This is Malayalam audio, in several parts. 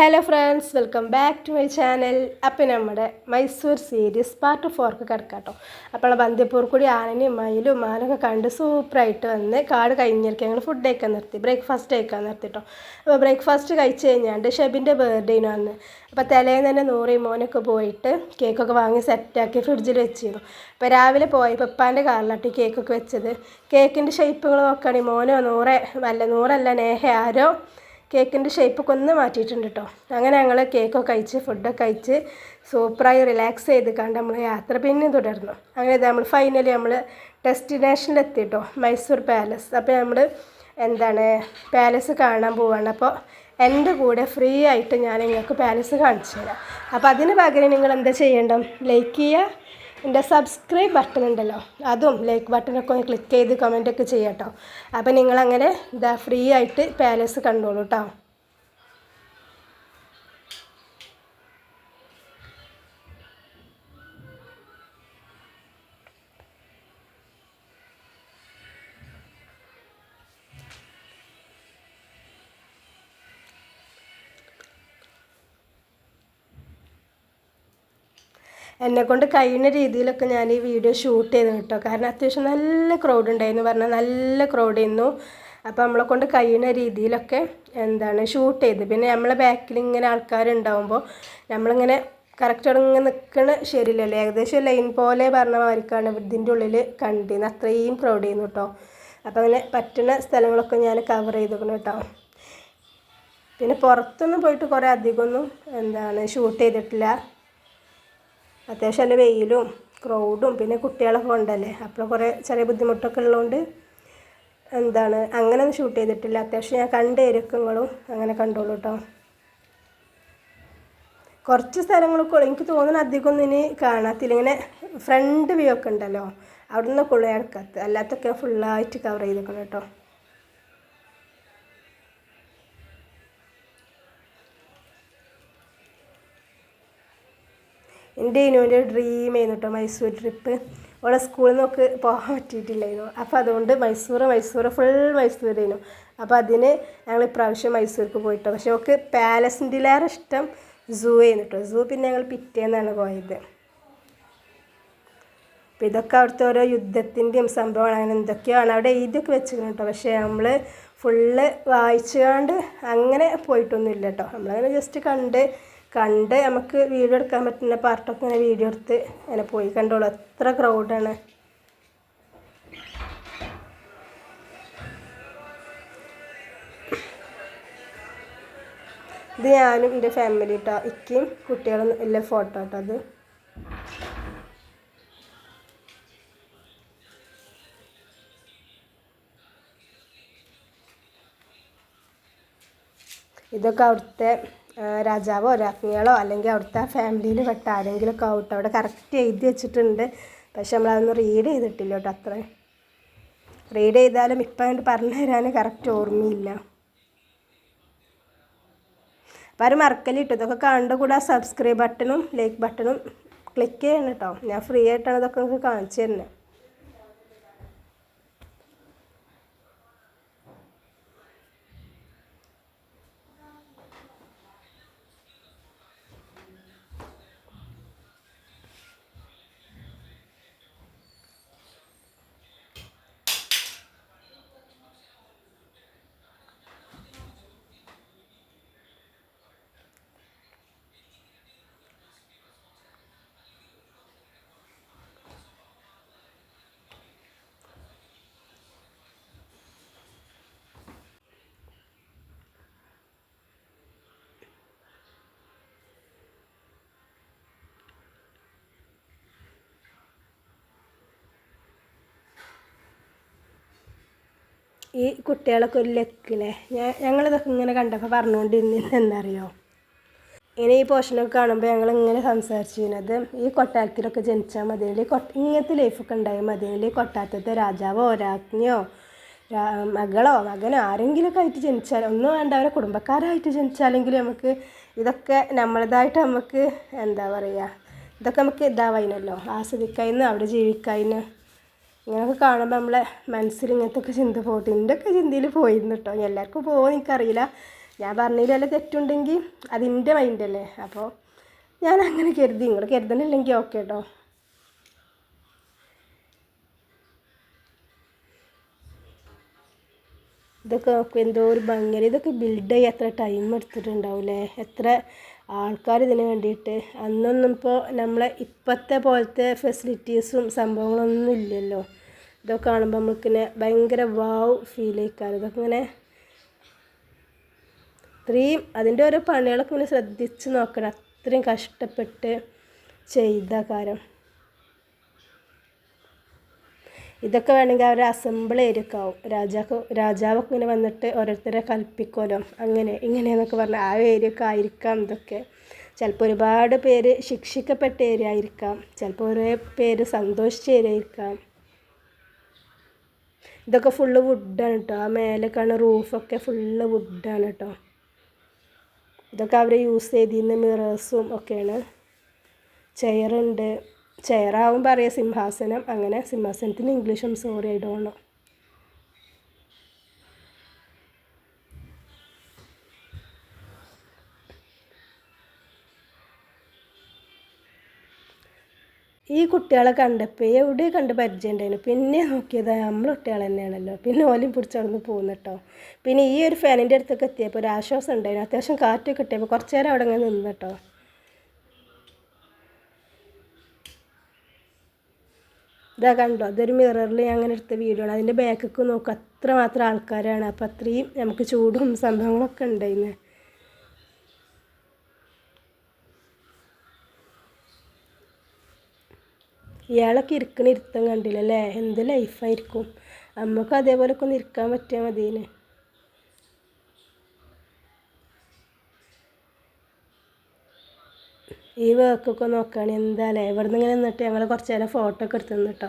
Hello friends welcome back to my channel അപ്പം നമ്മുടെ മൈസൂർ സീരീസ് പാർട്ട് ഫോർക്ക് കിടക്കാട്ടോ. അപ്പോൾ ബന്ദിപ്പൂർ കൂടി ആനനെയും മയിലും മാനൊക്കെ കണ്ട് സൂപ്പറായിട്ട് വന്ന് കാട് കഴിഞ്ഞിരിക്കും. ഞങ്ങൾ ഫുഡ് കഴിക്കാൻ നിർത്തി. ബ്രേക്ക്ഫാസ്റ്റ് കഴിക്കാൻ നിർത്തിട്ടോ. അപ്പോൾ ബ്രേക്ക്ഫാസ്റ്റ് കഴിച്ച് കഴിഞ്ഞാണ്ട് ഷെബിന്റെ ബർത്ത്ഡേന് വന്ന്. അപ്പോൾ തലേന്ന് തന്നെ നൂറി മോനൊക്കെ പോയിട്ട് കേക്കൊക്കെ വാങ്ങി സെറ്റാക്കി ഫ്രിഡ്ജിൽ വെച്ചിരുന്നു. അപ്പോൾ രാവിലെ പോയി പപ്പാന്റെ കാറിലാട്ടി കേക്കൊക്കെ വെച്ചത്. കേക്കിന്റെ ഷേപ്പുകൾ നോക്കുകയാണെങ്കിൽ മോനോ നൂറെ അല്ല നൂറല്ല നേഹ ആരോ കേക്കിന്റെ ഷേപ്പൊക്കെ ഒന്ന് മാറ്റിയിട്ടുണ്ട് കേട്ടോ. അങ്ങനെ ഞങ്ങൾ കേക്കൊക്കെ കഴിച്ച് ഫുഡൊക്കെ കഴിച്ച് സൂപ്പറായി റിലാക്സ് ചെയ്ത് കണ്ട് നമ്മൾ യാത്ര പിന്നെ തുടർന്നു. അങ്ങനെ നമ്മൾ ഫൈനലി നമ്മൾ ഡെസ്റ്റിനേഷനിലെത്തി കേട്ടോ മൈസൂർ പാലസ് അപ്പോൾ നമ്മൾ എന്താണ് പാലസ് കാണാൻ പോവാണ്. അപ്പോൾ എന്റെ കൂടെ ഫ്രീ ആയിട്ട് ഞാൻ നിങ്ങൾക്ക് പാലസ് കാണിച്ചു തരാം. അപ്പോൾ അതിന് പകരം നിങ്ങൾ എന്താ ചെയ്യേണ്ടത്? ലൈക്ക് ചെയ്യുക എന്റെ സബ്സ്ക്രൈബ് ബട്ടൺ ഉണ്ടല്ലോ. അതും ലൈക്ക് ബട്ടണൊക്കെ ഒന്ന് ക്ലിക്ക് ചെയ്ത് കമന്റൊക്കെ ചെയ്യാം കേട്ടോ അപ്പോൾ നിങ്ങളങ്ങനെ ഇതാ ഫ്രീ ആയിട്ട് പാലസ് കണ്ടോളൂ കേട്ടോ എന്നെക്കൊണ്ട് കഴിയുന്ന രീതിയിലൊക്കെ ഞാൻ ഈ വീഡിയോ ഷൂട്ട് ചെയ്തു കേട്ടോ. കാരണം അത്യാവശ്യം നല്ല ക്രൗഡ് ഉണ്ടായിരുന്നു. പറഞ്ഞാൽ നല്ല ക്രൗഡ് ആയിരുന്നു. അപ്പോൾ നമ്മളെ കൊണ്ട് കഴിയുന്ന രീതിയിലൊക്കെ എന്താണ് ഷൂട്ട് ചെയ്ത്. പിന്നെ നമ്മളെ ബാക്കിൽ ഇങ്ങനെ ആൾക്കാരുണ്ടാവുമ്പോൾ നമ്മളിങ്ങനെ കറക്റ്റ് ഇങ്ങനെ നിൽക്കണ ശരിയല്ലല്ലോ? ഏകദേശം ലൈൻ പോലെ പറഞ്ഞ മാതിരിക്കാണ് ഇതിന്റെ ഉള്ളിൽ കണ്ടിരുന്നത്. അത്രയും ക്രൗഡ് ചെയ്യുന്നു കേട്ടോ. അപ്പോൾ അങ്ങനെ പറ്റുന്ന സ്ഥലങ്ങളൊക്കെ ഞാൻ കവർ ചെയ്തിരിക്കണം കേട്ടോ. പിന്നെ പുറത്തൊന്നും പോയിട്ട് കുറേ അധികമൊന്നും എന്താണ് ഷൂട്ട് ചെയ്തിട്ടില്ല. അത്യാവശ്യം നല്ല വെയിലും ക്രൗഡും പിന്നെ കുട്ടികളൊക്കെ ഉണ്ടല്ലേ? അപ്പോൾ കുറേ ചെറിയ ബുദ്ധിമുട്ടൊക്കെ ഉള്ളതുകൊണ്ട് എന്താണ് അങ്ങനെ ഒന്നും ഷൂട്ട് ചെയ്തിട്ടില്ല. അത്യാവശ്യം ഞാൻ കണ്ട ഇരക്കങ്ങളും അങ്ങനെ കണ്ടോളൂ കേട്ടോ കുറച്ച് സ്ഥലങ്ങളൊക്കെ എനിക്ക് തോന്നുന്നു അധികം ഒന്നും ഇനി കാണാത്തില്ല. ഇങ്ങനെ ഫ്രണ്ട് വ്യൂ ഒക്കെ ഉണ്ടല്ലോ. അവിടെ നിന്നൊക്കെ ഉള്ളു ഇടക്കത്ത്. അല്ലാത്തൊക്കെ ഫുള്ളായിട്ട് കവർ ചെയ്തേക്കണം കേട്ടോ എന്റെ ഇനുവിന്റെ ഡ്രീം ആയിരുന്നു കേട്ടോ മൈസൂർ ട്രിപ്പ് അവിടെ സ്കൂളിൽ നിന്നൊക്കെ പോകാൻ പറ്റിയിട്ടില്ലായിരുന്നു. അപ്പോൾ അതുകൊണ്ട് മൈസൂർ മൈസൂർ ഫുൾ മൈസൂർ ആയിരുന്നു അപ്പോൾ അതിന് ഞങ്ങൾ ഇപ്രാവശ്യം മൈസൂർക്ക് പോയിട്ടോ. പക്ഷേ അവൾക്ക് പാലസിന്റെലേറെ ഇഷ്ടം സൂ ആയിരുന്നു കേട്ടോ സൂ പിന്നെ ഞങ്ങൾ പിറ്റേന്നാണ് പോയത്. അപ്പോൾ ഇതൊക്കെ അവിടുത്തെ ഓരോ യുദ്ധത്തിന്റെയും സംഭവമാണ്. അങ്ങനെ എന്തൊക്കെയാണ് അവിടെ എഴുതിയൊക്കെ വെച്ചിരുന്നു കേട്ടോ പക്ഷേ നമ്മൾ ഫുള്ള് വായിച്ചുകൊണ്ട് അങ്ങനെ പോയിട്ടൊന്നുമില്ല കേട്ടോ നമ്മളങ്ങനെ ജസ്റ്റ് കണ്ട് കണ്ട് നമുക്ക് വീഡിയോ എടുക്കാൻ പറ്റുന്ന പാർട്ടൊക്കെ ഇങ്ങനെ വീഡിയോ എടുത്ത് അങ്ങനെ പോയി കണ്ടോളൂ. എത്ര ക്രൗഡാണ് ഇത് ഞാനും എന്റെ ഫാമിലി കേട്ടോ ഇക്കും കുട്ടികളും എല്ലാം ഫോട്ടോ കേട്ടോ അത്. ഇതൊക്കെ അവിടുത്തെ രാജാവോ രാജ്ഞികളോ അല്ലെങ്കിൽ അവിടുത്തെ ഫാമിലിയിൽ പെട്ട ആരെങ്കിലുമൊക്കെ ആവട്ടെ അവിടെ കറക്റ്റ് എഴുതി വെച്ചിട്ടുണ്ട്. പക്ഷെ നമ്മളതൊന്നും റീഡ് ചെയ്തിട്ടില്ല കേട്ടോ അത്ര. റീഡ് ചെയ്താലും ഇപ്പം അതിന്റെ പറഞ്ഞു തരാൻ കറക്റ്റ് ഓർമ്മയില്ല. അപ്പോൾ ആരും മറക്കലിട്ടു ഇതൊക്കെ കണ്ടുകൂടെ കൂടെ സബ്സ്ക്രൈബ് ബട്ടണും ലൈക്ക് ബട്ടണും ക്ലിക്ക് ചെയ്യണം കേട്ടോ. ഞാൻ ഫ്രീ ആയിട്ടാണ് ഇതൊക്കെ നിങ്ങൾക്ക് കാണിച്ചു തരുന്നത്. ഈ കുട്ടികളൊക്കെ ഒരു ലക്കില്ലേ ഞാൻ ഞങ്ങളിതൊക്കെ ഇങ്ങനെ കണ്ടപ്പോൾ പറഞ്ഞുകൊണ്ടിരുന്നത് എന്നറിയോ ഇനി ഈ പോഷനൊക്കെ കാണുമ്പോൾ ഞങ്ങൾ ഇങ്ങനെ സംസാരിച്ചിരുന്നത് ഈ കൊട്ടാരത്തിലൊക്കെ ജനിച്ചാൽ മതി കൊട്ട ഇങ്ങനത്തെ ലൈഫൊക്കെ ഉണ്ടായാൽ മതി അല്ലെങ്കിൽ കൊട്ടാരത്തെ രാജാവോ രാജ്ഞിയോ മകളോ മകനോ ആരെങ്കിലുമൊക്കെ ആയിട്ട് ജനിച്ചാൽ ഒന്നും വേണ്ട അവരെ കുടുംബക്കാരായിട്ട് ജനിച്ചാലെങ്കിലും നമുക്ക് ഇതൊക്കെ നമ്മളതായിട്ട് നമുക്ക് എന്താ പറയുക ഇതൊക്കെ നമുക്ക് ഇതാവായിനല്ലോ? ആസ്വദിക്കായിരുന്നു അവിടെ ജീവിക്കായിന്ന്. ഇങ്ങനെയൊക്കെ കാണുമ്പോൾ നമ്മളെ മനസ്സിൽ ഇങ്ങനത്തെ ഒക്കെ ചിന്ത പോയിട്ട് എന്റെ ഒക്കെ ചിന്തയിൽ പോയിരുന്നു കേട്ടോ എല്ലാവർക്കും പോകുമെന്ന് എനിക്കറിയില്ല. ഞാൻ പറഞ്ഞതിൽ വല്ല തെറ്റുണ്ടെങ്കിൽ അതിന്റെ മൈൻഡല്ലേ അപ്പോൾ ഞാൻ അങ്ങനെ കരുതി. നിങ്ങൾ കരുതണില്ലെങ്കിൽ ഓക്കെ കേട്ടോ ഇതൊക്കെ നോക്കും എന്തോ ഒരു ഭംഗി ഇതൊക്കെ ബിൽഡ് ചെയ്യാൻ എത്ര ടൈം എടുത്തിട്ടുണ്ടാവില്ലേ എത്ര ആൾക്കാർ ഇതിന് വേണ്ടിയിട്ട്? അന്നൊന്നും ഇപ്പോൾ നമ്മളെ ഇപ്പോഴത്തെ പോലത്തെ ഫെസിലിറ്റീസും സംഭവങ്ങളൊന്നും ഇല്ലല്ലോ. ഇതൊക്കെ കാണുമ്പോൾ നമുക്കിങ്ങനെ ഭയങ്കര വാവ് ഫീൽ ചെയ്യിക്കാറ് ഇതൊക്കെ ഇങ്ങനെ ഇത്രയും അതിന്റെ ഓരോ പണികളൊക്കെ ഇങ്ങനെ ശ്രദ്ധിച്ച് നോക്കണം. അത്രയും കഷ്ടപ്പെട്ട് ചെയ്ത കാര്യം. ഇതൊക്കെ വേണമെങ്കിൽ അവർ അസംബിൾ ചെയ്തിരിക്കാവും രാജാക്ക് രാജാവൊക്കെ ഇങ്ങനെ വന്നിട്ട് ഓരോരുത്തരെ കൽപ്പിക്കുമല്ലോ അങ്ങനെ ഇങ്ങനെയെന്നൊക്കെ പറഞ്ഞാൽ ആ ഏരിയൊക്കെ ആയിരിക്കാം ഇതൊക്കെ. ചിലപ്പോൾ ഒരുപാട് പേര് ശിക്ഷിക്കപ്പെട്ട ഏരിയ ആയിരിക്കാം. ചിലപ്പോൾ ഓരോ പേര് സന്തോഷിച്ച ഏരിയ ആയിരിക്കാം. ഇതൊക്കെ ഫുള്ള് വുഡാണ് കേട്ടോ ആ മേലെ കാണുന്ന റൂഫൊക്കെ ഫുള്ള് വുഡാണ് കേട്ടോ ഇതൊക്കെ അവർ യൂസ് ചെയ്തിരുന്ന മിറേഴ്സും ഒക്കെയാണ്. ചെയറുണ്ട് ചെയറാവുമ്പോൾ അറിയാം സിംഹാസനം. അങ്ങനെ സിംഹാസനത്തിന് ഇംഗ്ലീഷും സോറി ഐ ഡോണ്ട് നോ ഈ കുട്ടികളെ കണ്ടപ്പോൾ എവിടെ കണ്ട് പരിചയമുണ്ടായിരുന്നു പിന്നെ നോക്കിയത് നമ്മൾ കുട്ടികൾ തന്നെയാണല്ലോ. പിന്നെ ഓലും പിടിച്ചവിടുന്ന് പോകുന്നു കേട്ടോ പിന്നെ ഈ ഒരു ഫാനിന്റെ അടുത്തൊക്കെ എത്തിയപ്പോൾ ഒരു ആശ്വാസം ഉണ്ടായിരുന്നു അത്യാവശ്യം കാറ്റൊക്കെ കിട്ടിയപ്പോൾ കുറച്ച് നേരം അവിടെ അങ്ങനെ നിന്ന് കേട്ടോ ഇതാ കണ്ടോ അതൊരു മിററിൽ ഞാൻ അങ്ങനെ എടുത്ത വീഡിയോ ആണ്. അതിന്റെ ബാക്കൊക്കെ നോക്കുക അത്ര മാത്രം ആൾക്കാരാണ്. അപ്പോൾ അത്രയും നമുക്ക് ചൂടും സംഭവങ്ങളൊക്കെ ഉണ്ടായിരുന്നു ഇയാളൊക്കെ ഇരിക്കണ ഇരുത്തം കണ്ടില്ല അല്ലേ എന്ത് ലൈഫായിരിക്കും നമുക്ക് അതേപോലൊക്കെ ഒന്ന് ഇരിക്കാൻ പറ്റിയാൽ മതിന് ഈ വർക്കൊക്കെ നോക്കുകയാണ് എന്താല്ലേ? ഇവിടുന്ന് ഇങ്ങനെ നിന്നിട്ട് ഞങ്ങൾ കുറച്ച് നേരം ഫോട്ടോ ഒക്കെ എടുത്ത് നിന്നിട്ടോ.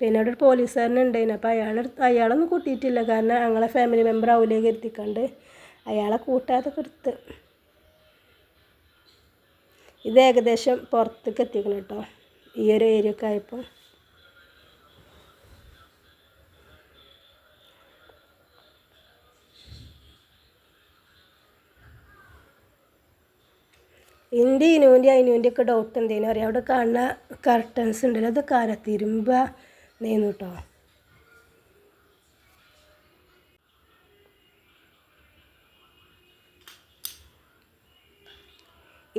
പിന്നെ അവിടെ ഒരു പോലീസുകാരനെ ഉണ്ടായിന്. അപ്പോൾ അയാൾ അയാളൊന്നും കൂട്ടിയിട്ടില്ല. കാരണം ഞങ്ങളെ ഫാമിലി മെമ്പർ ആവില്ലേ കരുത്തിക്കണ്ട് അയാളെ കൂട്ടാതൊക്കെ എടുത്ത്. ഇത് ഏകദേശം പുറത്തേക്ക് എത്തിക്കണം കേട്ടോ. ഈ ഒരു ഏരിയ ഒക്കെ ആയപ്പോൾ. എന്റെ ഇനുവിന്റെ അതിനുവിന്റെ ഒക്കെ ഡൗട്ട് എന്തേലും അറിയാം? അവിടെ കാണുന്ന കർട്ടൻസ് ഉണ്ടല്ലോ അത് ആരാ തിരുമ്പ നെയ്ന്നു കേട്ടോ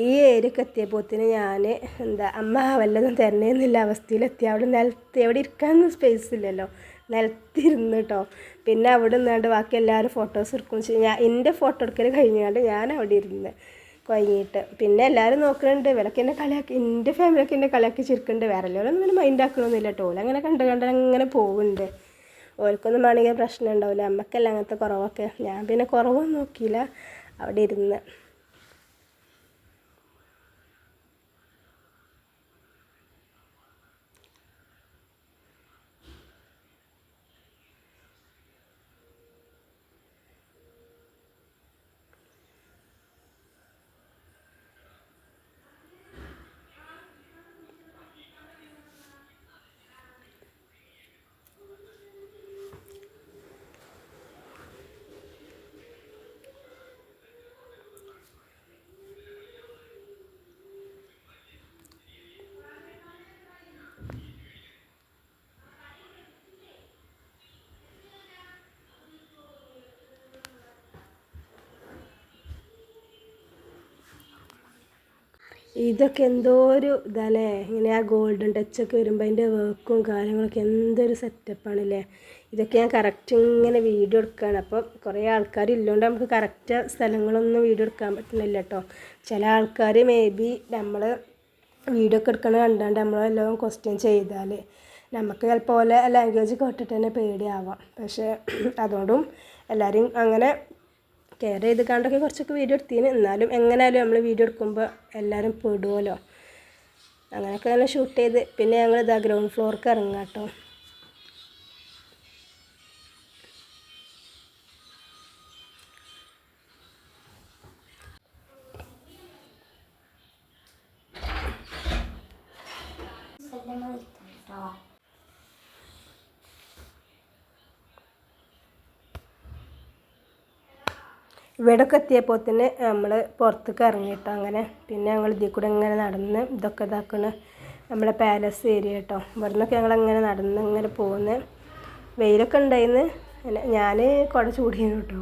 ഈ ഏരിയക്ക് എത്തിയപ്പോത്തിന് ഞാൻ എന്താ അമ്മ വല്ലതും തരണേന്നില്ല അവസ്ഥയിലെത്തി. അവിടെ നിലത്ത് എവിടെ ഇരിക്കാനൊന്നും സ്പേസ് ഇല്ലല്ലോ. നിലത്തിരുന്ന് കേട്ടോ പിന്നെ അവിടെ നിന്നാണ്ട് ബാക്കി എല്ലാവരും ഫോട്ടോസ് എടുക്കും ഞാൻ എന്റെ ഫോട്ടോ എടുക്കൽ കഴിഞ്ഞാണ്ട് ഞാൻ അവിടെ ഇരുന്ന് കുഴങ്ങിയിട്ട് പിന്നെ എല്ലാവരും നോക്കുന്നുണ്ട് ഇവരൊക്കെ എന്നെ കളിയാക്കി എന്റെ ഫാമിലിയൊക്കെ എന്നെ കളിയാക്കി ചിരിക്കുന്നുണ്ട് വേറെ എല്ലാവരും ഒന്നും മൈൻഡ് ആക്കണമെന്നില്ല കേട്ടോ അങ്ങനെ കണ്ട് കണ്ട് അങ്ങനെ പോകുന്നുണ്ട് ഓർക്കൊന്നും വേണമെങ്കിൽ പ്രശ്നം ഉണ്ടാവില്ല അമ്മക്കല്ല അങ്ങനത്തെ കുറവൊക്കെ. ഞാൻ പിന്നെ കുറവൊന്നും നോക്കിയില്ല. അവിടെ ഇരുന്ന്. ഇതൊക്കെ എന്തോ ഒരു ഇതല്ലേ? ഇങ്ങനെ ആ ഗോൾഡൻ ടച്ചൊക്കെ വരുമ്പോൾ അതിന്റെ വർക്കും കാര്യങ്ങളൊക്കെ എന്തൊരു സെറ്റപ്പാണല്ലേ ഇതൊക്കെ ഞാൻ കറക്റ്റ് ഇങ്ങനെ വീഡിയോ എടുക്കുകയാണ് അപ്പോൾ കുറേ ആൾക്കാർ ഇല്ലോണ്ട് നമുക്ക് കറക്റ്റ് സ്ഥലങ്ങളൊന്നും വീഡിയോ എടുക്കാൻ പറ്റുന്നില്ല കേട്ടോ ചില ആൾക്കാർ മേ ബി നമ്മൾ വീഡിയോ ഒക്കെ എടുക്കണ കണ്ടാണ്ട് നമ്മളെല്ലാം ക്വസ്റ്റ്യൻ ചെയ്താൽ നമുക്ക് ചിലപ്പോൾ ലാംഗ്വേജ് കേട്ടിട്ട് തന്നെ പേടിയാവാം. പക്ഷേ അതുകൊണ്ടും എല്ലാവരും അങ്ങനെ കെയർ ചെയ്ത് കണ്ടൊക്കെ കുറച്ചൊക്കെ വീഡിയോ എടുത്തിന്. എന്നാലും എങ്ങനെയാലും നമ്മൾ വീഡിയോ എടുക്കുമ്പോൾ എല്ലാവരും പെടുമല്ലോ അങ്ങനെയൊക്കെ അങ്ങനെ ഷൂട്ട് ചെയ്ത്. പിന്നെ ഞങ്ങൾ ഇതാ ഗ്രൗണ്ട് ഫ്ലോർക്ക് ഇറങ്ങാം കേട്ടോ ഇവിടെയൊക്കെ എത്തിയപ്പോൾ തന്നെ നമ്മൾ പുറത്തേക്ക് ഇറങ്ങിയിട്ടോ അങ്ങനെ. പിന്നെ ഞങ്ങൾ ഇതിൽ കൂടെ ഇങ്ങനെ നടന്ന് ഇതൊക്കെ ഇതാക്കണ. നമ്മളെ പാലസ് ഏരിയ കേട്ടോ ഇവിടെ നിന്നൊക്കെ ഞങ്ങൾ അങ്ങനെ നടന്ന് ഇങ്ങനെ പോകുന്നത് വെയിലൊക്കെ ഉണ്ടായിരുന്നു ഞാൻ കുട ചൂടിയിരുന്നു കേട്ടോ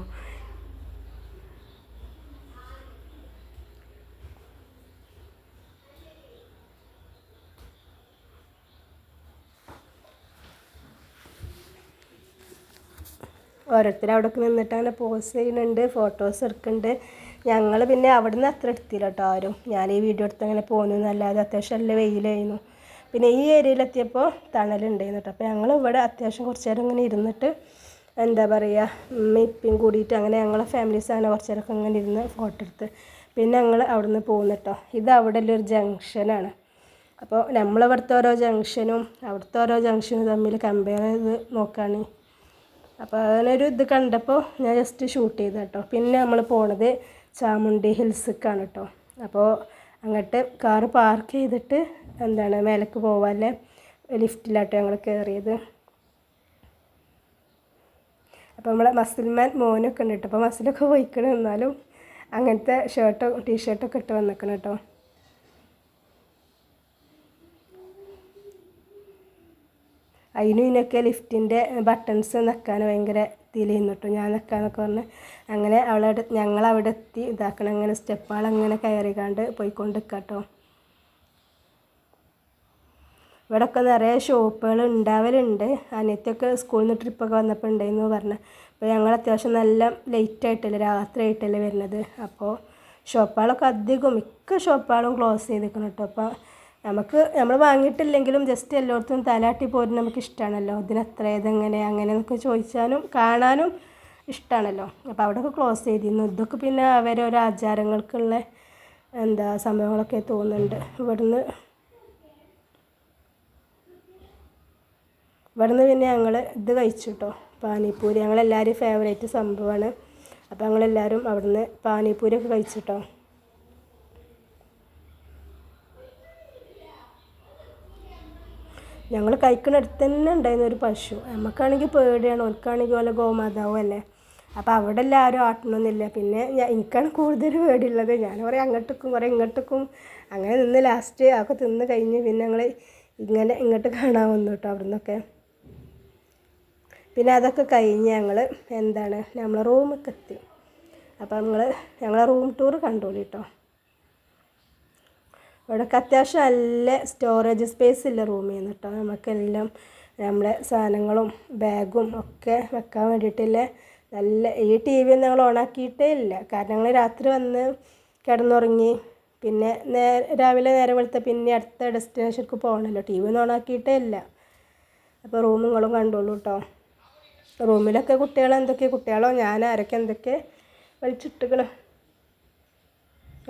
ഓരോരുത്തർ അവിടെ നിന്നിട്ട് അങ്ങനെ പോസ് ചെയ്യുന്നുണ്ട് ഫോട്ടോസ് എടുക്കുന്നുണ്ട്. ഞങ്ങൾ പിന്നെ അവിടെ നിന്ന് അത്ര എടുത്തില്ല കേട്ടോ ആരും. ഞാൻ ഈ വീഡിയോ എടുത്ത് അങ്ങനെ പോകുന്നു എന്നല്ലാതെ അത്യാവശ്യം നല്ല വെയിലായിരുന്നു. പിന്നെ ഈ ഏരിയയിലെത്തിയപ്പോൾ തണലുണ്ടായിരുന്നു കേട്ടോ അപ്പോൾ ഞങ്ങൾ ഇവിടെ അത്യാവശ്യം കുറച്ച് നേരം ഇങ്ങനെ ഇരുന്നിട്ട് എന്താ പറയുക മിപ്പിയും കൂടിയിട്ട് അങ്ങനെ ഞങ്ങളെ ഫാമിലീസ് അങ്ങനെ കുറച്ച് നേരമൊക്കെ ഇങ്ങനെ ഇരുന്ന് ഫോട്ടോ എടുത്ത് പിന്നെ ഞങ്ങൾ അവിടെ നിന്ന് പോകുന്നു കേട്ടോ ഇത് അവിടെ ഒരു ജംഗ്ഷനാണ് അപ്പോൾ നമ്മളിവിടുത്തെ ഓരോ ജംഗ്ഷനും അവിടുത്തെ ഓരോ ജംഗ്ഷനും തമ്മിൽ കമ്പയർ ചെയ്ത് നോക്കുകയാണെങ്കിൽ അപ്പോൾ അതിനൊരു ഇത് കണ്ടപ്പോൾ ഞാൻ ജസ്റ്റ് ഷൂട്ട് ചെയ്ത് കേട്ടോ. പിന്നെ നമ്മൾ പോണത് ചാമുണ്ടി ഹിൽസിക്കാണ് കേട്ടോ. അപ്പോൾ അങ്ങോട്ട് കാറ് പാർക്ക് ചെയ്തിട്ട് എന്താണ് മേലേക്ക് പോവാല്ലേ? ലിഫ്റ്റിലാട്ടോ ഞങ്ങൾ കയറിയത് അപ്പോൾ നമ്മളെ മസിൽമാൻ മോനൊക്കെ ഉണ്ട് കേട്ടോ. അപ്പോൾ മസിലൊക്കെ പോയിക്കണം. എന്നാലും അങ്ങനത്തെ ഷർട്ടോ ടീഷർട്ടൊക്കെ ഇട്ട് വന്നിക്കണം കേട്ടോ. അതിനും ഇതിനൊക്കെ ലിഫ്റ്റിന്റെ ബട്ടൺസ് നിൽക്കാൻ ഭയങ്കര കേട്ടോ. ഞാൻ നിൽക്കാമെന്നൊക്കെ പറഞ്ഞ് അങ്ങനെ അവളവിടെ ഞങ്ങളവിടെ എത്തി. ഇതാക്കണം അങ്ങനെ സ്റ്റെപ്പുകളങ്ങനെ കയറിക്കാണ്ട് പോയിക്കൊണ്ട് കേട്ടോ. ഇവിടെയൊക്കെ നിറയെ ഷോപ്പുകൾ ഉണ്ടാവലുണ്ട് അനിയത്തൊക്കെ സ്കൂളിൽ നിന്ന് ട്രിപ്പൊക്കെ വന്നപ്പോൾ ഉണ്ടായിരുന്നു പറഞ്ഞു. അപ്പോൾ ഞങ്ങൾ അത്യാവശ്യം നല്ല ലേറ്റ് ആയിട്ടല്ലേ രാത്രി ആയിട്ടല്ലേ വരുന്നത്. അപ്പോൾ ഷോപ്പുകളൊക്കെ അധികം മിക്ക ഷോപ്പുകളും ക്ലോസ് ചെയ്തിരിക്കണം കേട്ടോ. അപ്പോൾ നമുക്ക് നമ്മൾ വാങ്ങിയിട്ടില്ലെങ്കിലും ജസ്റ്റ് എല്ലായിടത്തും തലാട്ടി പോരും നമുക്ക് ഇഷ്ടമാണല്ലോ ഇതിനെത്ര ഇതെങ്ങനെ അങ്ങനെ എന്നൊക്കെ ചോദിച്ചാലും കാണാനും ഇഷ്ടമാണല്ലോ അപ്പോൾ അവിടെയൊക്കെ ക്ലോസ് ചെയ്തിരുന്നു. ഇതൊക്കെ പിന്നെ അവരെ ഓരോ ആചാരങ്ങൾക്കുള്ള എന്താ സംഭവങ്ങളൊക്കെ തോന്നുന്നുണ്ട്. ഇവിടുന്ന് ഇവിടുന്ന് പിന്നെ ഞങ്ങൾ ഇത് കഴിച്ചു കേട്ടോ പാനിപ്പൂരി. ഞങ്ങളെല്ലാവരും ഫേവറേറ്റ് സംഭവമാണ്. അപ്പോൾ ഞങ്ങളെല്ലാവരും അവിടുന്ന് പാനിപ്പൂരിയൊക്കെ കഴിച്ചു കേട്ടോ ഞങ്ങൾ കഴിക്കുന്നിടത്ത് തന്നെ ഉണ്ടായിരുന്ന ഒരു പശു. നമുക്കാണെങ്കിൽ പേടിയാണ്. ഓർക്കാണെങ്കിൽ പോലെ ഗോമാതാവും അല്ലേ? അപ്പോൾ അവിടെ എല്ലാവരും ആട്ടണമെന്നില്ല പിന്നെ എനിക്കാണ് കൂടുതൽ പേടിയുള്ളത്. ഞാൻ കുറേ അങ്ങോട്ടേക്കും കുറേ ഇങ്ങോട്ടേക്കും അങ്ങനെ നിന്ന് ലാസ്റ്റ് അതൊക്കെ തിന്ന് കഴിഞ്ഞ് പിന്നെ ഞങ്ങൾ ഇങ്ങനെ ഇങ്ങോട്ട് കാണാൻ വന്നു കേട്ടോ അവിടെ നിന്നൊക്കെ പിന്നെ അതൊക്കെ കഴിഞ്ഞ് ഞങ്ങൾ എന്താണ് നമ്മളെ റൂമൊക്കെ എത്തി. അപ്പോൾ നമ്മൾ ഞങ്ങളെ റൂം ടൂർ കണ്ടോളി കേട്ടോ ഇവിടെയൊക്കെ അത്യാവശ്യം നല്ല സ്റ്റോറേജ് സ്പേസ് ഇല്ല റൂമിൽ നിന്ന് കേട്ടോ നമുക്കെല്ലാം നമ്മുടെ സാധനങ്ങളും ബാഗും ഒക്കെ വെക്കാൻ വേണ്ടിയിട്ടില്ല? നല്ല ഈ ടി വി ഞങ്ങൾ ഓണാക്കിയിട്ടേ ഇല്ല. കാരണം ഞങ്ങൾ രാത്രി വന്ന് കിടന്നുറങ്ങി. പിന്നെ നേ രാവിലെ നേരെ വെളുത്ത പിന്നെ അടുത്ത ഡെസ്റ്റിനേഷനിലേക്ക് പോകണമല്ലോ ടി വി ഒന്നും ഓണാക്കിയിട്ടേ ഇല്ല. അപ്പോൾ റൂം നിങ്ങളും കണ്ടോളൂ കേട്ടോ റൂമിലൊക്കെ കുട്ടികൾ എന്തൊക്കെ? കുട്ടികളോ ഞാൻ ആരൊക്കെ? എന്തൊക്കെ? വലിച്ചിട്ടുകൾ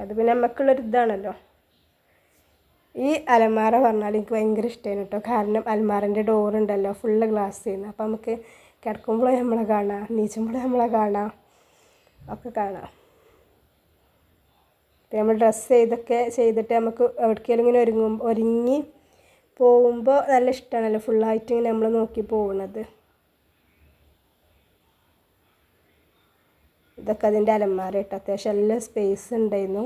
അത് പിന്നെ നമുക്കുള്ളൊരു ഇതാണല്ലോ ഈ അലമാര പറഞ്ഞാൽ എനിക്ക് ഭയങ്കര ഇഷ്ടമാണ് കേട്ടോ കാരണം അലമാരന്റെ ഡോറുണ്ടല്ലോ ഫുള്ള് ഗ്ലാസ് ചെയ്യുന്നു അപ്പോൾ നമുക്ക് കിടക്കുമ്പോഴും നമ്മളെ കാണാം നീച്ചുമ്പോഴും നമ്മളെ കാണാം ഒക്കെ കാണാം. ഇപ്പം നമ്മൾ ഡ്രസ്സ് ചെയ്തൊക്കെ ചെയ്തിട്ട് നമുക്ക് എവിടേക്കെങ്കിലും ഇങ്ങനെ ഒരുങ്ങും ഒരുങ്ങി പോകുമ്പോൾ നല്ല ഇഷ്ടമാണല്ലോ ഫുള്ളായിട്ട് ഇങ്ങനെ നമ്മൾ നോക്കി പോകുന്നത് ഇതൊക്കെ അതിന്റെ അലമാര കേട്ടോ അത്യാവശ്യം നല്ല സ്പേസ് ഉണ്ടായിരുന്നു.